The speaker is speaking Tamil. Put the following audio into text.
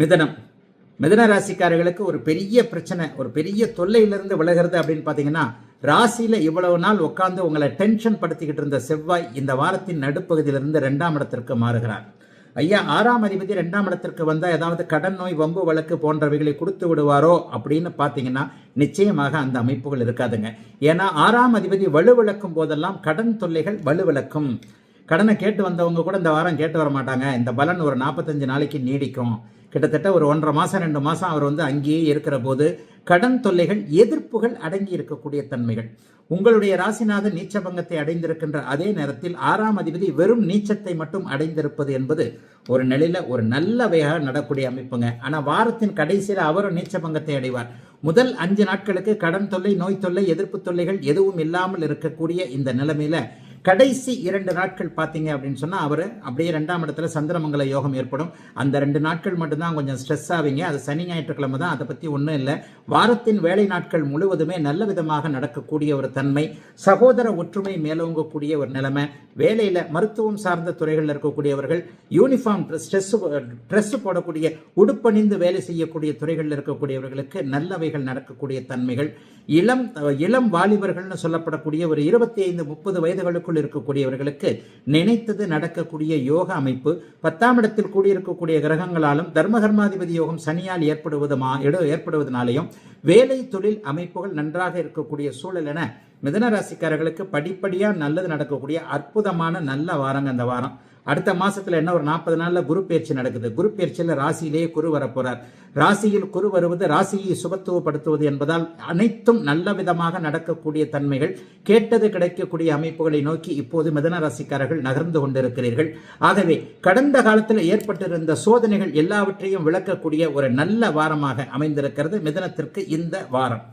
மிதனம். மிதன ராசிக்காரர்களுக்கு ஒரு பெரிய பிரச்சனை ஒரு பெரிய தொல்லையிலிருந்து விலகிறது அப்படின்னு பார்த்தீங்கன்னா ராசியில் இவ்வளவு நாள் உட்காந்து உங்களை டென்ஷன் படுத்திக்கிட்டு இருந்த செவ்வாய் இந்த வாரத்தின் நடுப்பகுதியிலிருந்து ரெண்டாம் இடத்திற்கு மாறுகிறார். ஐயா ஆறாம் அதிபதி ரெண்டாம் இடத்திற்கு வந்தால் ஏதாவது கடன் நோய் வம்பு வழக்கு போன்றவைகளை கொடுத்து விடுவாரோ அப்படின்னு பார்த்தீங்கன்னா நிச்சயமாக அந்த அமைப்புகள் இருக்காதுங்க. ஏன்னா ஆறாம் அதிபதி வலுவிளக்கும் போதெல்லாம் கடன் தொல்லைகள் வலுவிளக்கும் கடனை கேட்டு வந்தவங்க கூட இந்த வாரம் கேட்டு வர மாட்டாங்க. இந்த பலன் ஒரு நாற்பத்தஞ்சு நாளைக்கு நீடிக்கும். கிட்டத்தட்ட ஒரு ஒன்றரை மாதம் ரெண்டு மாதம் அவர் வந்து அங்கேயே இருக்கிற போது கடன் தொல்லைகள் எதிர்ப்புகள் அடங்கி இருக்கக்கூடிய தன்மைகள். உங்களுடைய ராசிநாதன் நீச்சபங்கத்தை அடைந்திருக்கின்ற அதே நேரத்தில் ஆறாம் அதிபதி வெறும் நீச்சத்தை மட்டும் அடைந்திருப்பது என்பது ஒரு நிலையில் ஒரு நல்ல வகையாக நடக்கூடிய அமைப்புங்க. ஆனால் வாரத்தின் கடைசியில் அவரும் நீச்சபங்கத்தை அடைவார். முதல் அஞ்சு நாட்களுக்கு கடன் தொல்லை நோய் தொல்லை எதிர்ப்பு தொல்லைகள் எதுவும் இல்லாமல் இருக்கக்கூடிய இந்த நிலைமையில கடைசி இரண்டு நாட்கள் பார்த்தீங்க அப்படின்னு சொன்னால் அவர் அப்படியே ரெண்டாம் இடத்துல சந்திரமங்கல யோகம் ஏற்படும். அந்த ரெண்டு நாட்கள் மட்டும்தான் கொஞ்சம் ஸ்ட்ரெஸ் ஆவீங்க. அது சனி ஞாயிற்றுக்கிழமை தான். அதை பற்றி ஒன்றும் இல்லை. வாரத்தின் வேலை நாட்கள் முழுவதுமே நல்ல விதமாக நடக்கக்கூடிய ஒரு தன்மை சகோதர ஒற்றுமை மேலோங்கக்கூடிய ஒரு நிலைமை. வேலையில் மருத்துவம் சார்ந்த துறைகளில் இருக்கக்கூடியவர்கள் யூனிஃபார்ம் ஸ்ட்ரெஸ் ட்ரெஸ் போடக்கூடிய உடுப்பணிந்து வேலை செய்யக்கூடிய துறைகளில் இருக்கக்கூடியவர்களுக்கு நல்லவைகள் நடக்கக்கூடிய தன்மைகள். இளம் இளம் வாலிபர்கள்னு சொல்லப்படக்கூடிய ஒரு இருபத்தி ஐந்து முப்பது வயதுகளுக்குள் இருக்கக்கூடியவர்களுக்கு நினைத்தது நடக்கக்கூடிய யோக அமைப்பு பத்தாம் இடத்தில் கூடியிருக்கக்கூடிய கிரகங்களாலும் தர்மகர்மாதிபதி யோகம் சனியால் ஏற்படுவதுமா ஏற்படுவதனாலையும் வேலை தொழில் அமைப்புகள் நன்றாக இருக்கக்கூடிய சூழல் என மிதன ராசிக்காரர்களுக்கு படிப்படியாக நல்லது நடக்கக்கூடிய அற்புதமான நல்ல வாரங்க அந்த வாரம். அடுத்த மாசத்துல என்ன ஒரு நாற்பது நாள்ல குரு பயிற்சி நடக்குது. குரு பயிற்சியில ராசியிலேயே குரு வரப்போறார் ராசியில் குரு வருவது ராசியை சுபத்துவப்படுத்துவது என்பதால் அனைத்தும் நல்ல விதமாக நடக்கக்கூடிய தன்மைகள் கேட்டது கிடைக்கக்கூடிய அமைப்புகளை நோக்கி இப்போது மிதன ராசிக்காரர்கள் நகர்ந்து கொண்டிருக்கிறீர்கள். ஆகவே கடந்த காலத்தில் ஏற்பட்டிருந்த சோதனைகள் எல்லாவற்றையும் விளக்கக்கூடிய ஒரு நல்ல வாரமாக அமைந்திருக்கிறது மிதனத்திற்கு இந்த வாரம்.